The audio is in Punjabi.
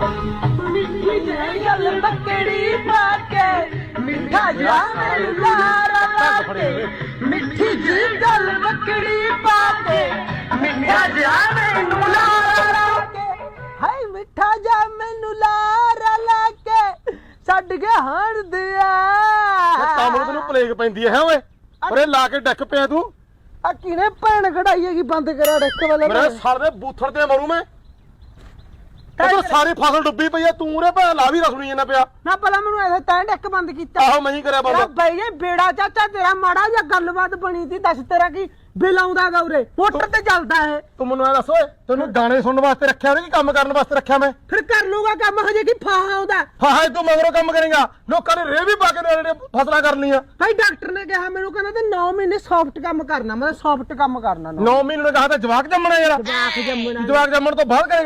ਮਿੱਠੀ ਜਿਹੀ ਗੱਲ ਬੱਕੜੀ ਪਾ ਕੇ ਮਿੱਠਾ ਜਿਹਾ ਮੈਨੂੰ ਲਾਰਾ ਲਾ ਕੇ। ਮਿੱਠੀ ਜਿਹੀ ਗੱਲ ਬੱਕੜੀ ਪਾ ਕੇ ਮਿੱਠਾ ਜਿਹਾ ਮੈਨੂੰ ਲਾਰਾ ਲਾ ਕੇ। ਹਾਏ ਮਿੱਠਾ ਜਿਹਾ ਮੈਨੂੰ ਲਾਰਾ ਲਾ ਕੇ। ਛੱਡ ਕੇ ਹਣ ਦਿਆ। ਤੈਨੂੰ ਪਲੇਗ ਪੈਂਦੀ ਹੈ ਓਏ? ਉਰੇ ਲਾ ਕੇ ਡੱਕ ਪਿਆ ਤੂੰ। ਆ ਕਿਨੇ ਭੈਣ ਕਢਾਈ ਹੈਗੀ ਬੰਦ ਕਰਾ ਡੱਕ ਵਾਲਾ ਮੇਰੇ ਸਾਲ ਦੇ ਬੂਥੜ ਤੇ ਮਰੂ ਮੈਂ। ਉਹ ਸਾਰੀ ਫਸਲ ਡੁੱਬੀ ਪਈ ਆ ਤੂੰ ਉਰੇ ਭਾ ਲਾ ਵੀ ਰਸਣੀ ਜਾਂਦਾ ਪਿਆ। ਨਾ ਪਹਿਲਾਂ ਮੈਨੂੰ ਐਸੇ ਤੈਂ ਡੱਕ ਬੰਦ ਕੀਤਾ। ਆਹੋ ਮੈਂ ਹੀ ਕਰਿਆ ਤੇਰਾ ਬੰਦ ਬਈ ਇਹ ਬੇੜਾ ਚਾਚਾ ਤੇਰਾ ਮਾੜਾ ਜਿਹਾ ਗੱਲਬਾਤ ਬਣੀ ਸੀ ਦੱਸ ਤੇਰਾ ਕੀ ਬਿੱਲ ਆਉਂਦਾ ਗੌਰੇ ਮੋਟਰ ਤੇ ਚੱਲਦਾ ਹੈ ਤੂੰ ਮੈਨੂੰ ਐ ਦੱਸ ਓਏ ਤੈਨੂੰ ਗਾਣੇ ਸੁਣਨ ਵਾਸਤੇ ਰੱਖਿਆ ਉਹਨੇ ਕਿ ਕੰਮ ਕਰਨ ਵਾਸਤੇ ਰੱਖਿਆ ਮੈਂ? ਫਿਰ ਕਰ ਲੂਗਾ ਕੰਮ ਹਜੇ ਕੀ ਫਾਹਾ ਆਉਂਦਾ ਹਾਂ ਹਾਂ ਤੂੰ ਮਗਰੋਂ ਕੰਮ ਕਰੇਗਾ। ਲੋਕਾਂ ਨੇ ਰੇ ਵੀ ਪਾ ਕੇ ਨੇ ਫਸਲਾਂ ਕਰਨੀਆਂ ਭਾਈ ਡਾਕਟਰ ਨੇ ਕਿਹਾ ਮੈਨੂੰ ਕਹਿੰਦਾ ਤੇ 9 ਮਹੀਨੇ ਸੌਫਟ ਕੰਮ ਕਰਨਾ ਮੈਂ ਸੌਫਟ ਕੰਮ ਕਰਨਾ 9 ਮਹੀਨੇ ਨੂੰ ਕਹਾ ਤਾਂ ਜਵਾਕ ਜੰਮਣਾ ਯਾਰ। ਜਵਾਕ ਜੰਮਣਾ। ਜਵਾਕ ਜੰਮਣ ਤੋਂ ਬਾਅਦ ਕਰੇਗਾ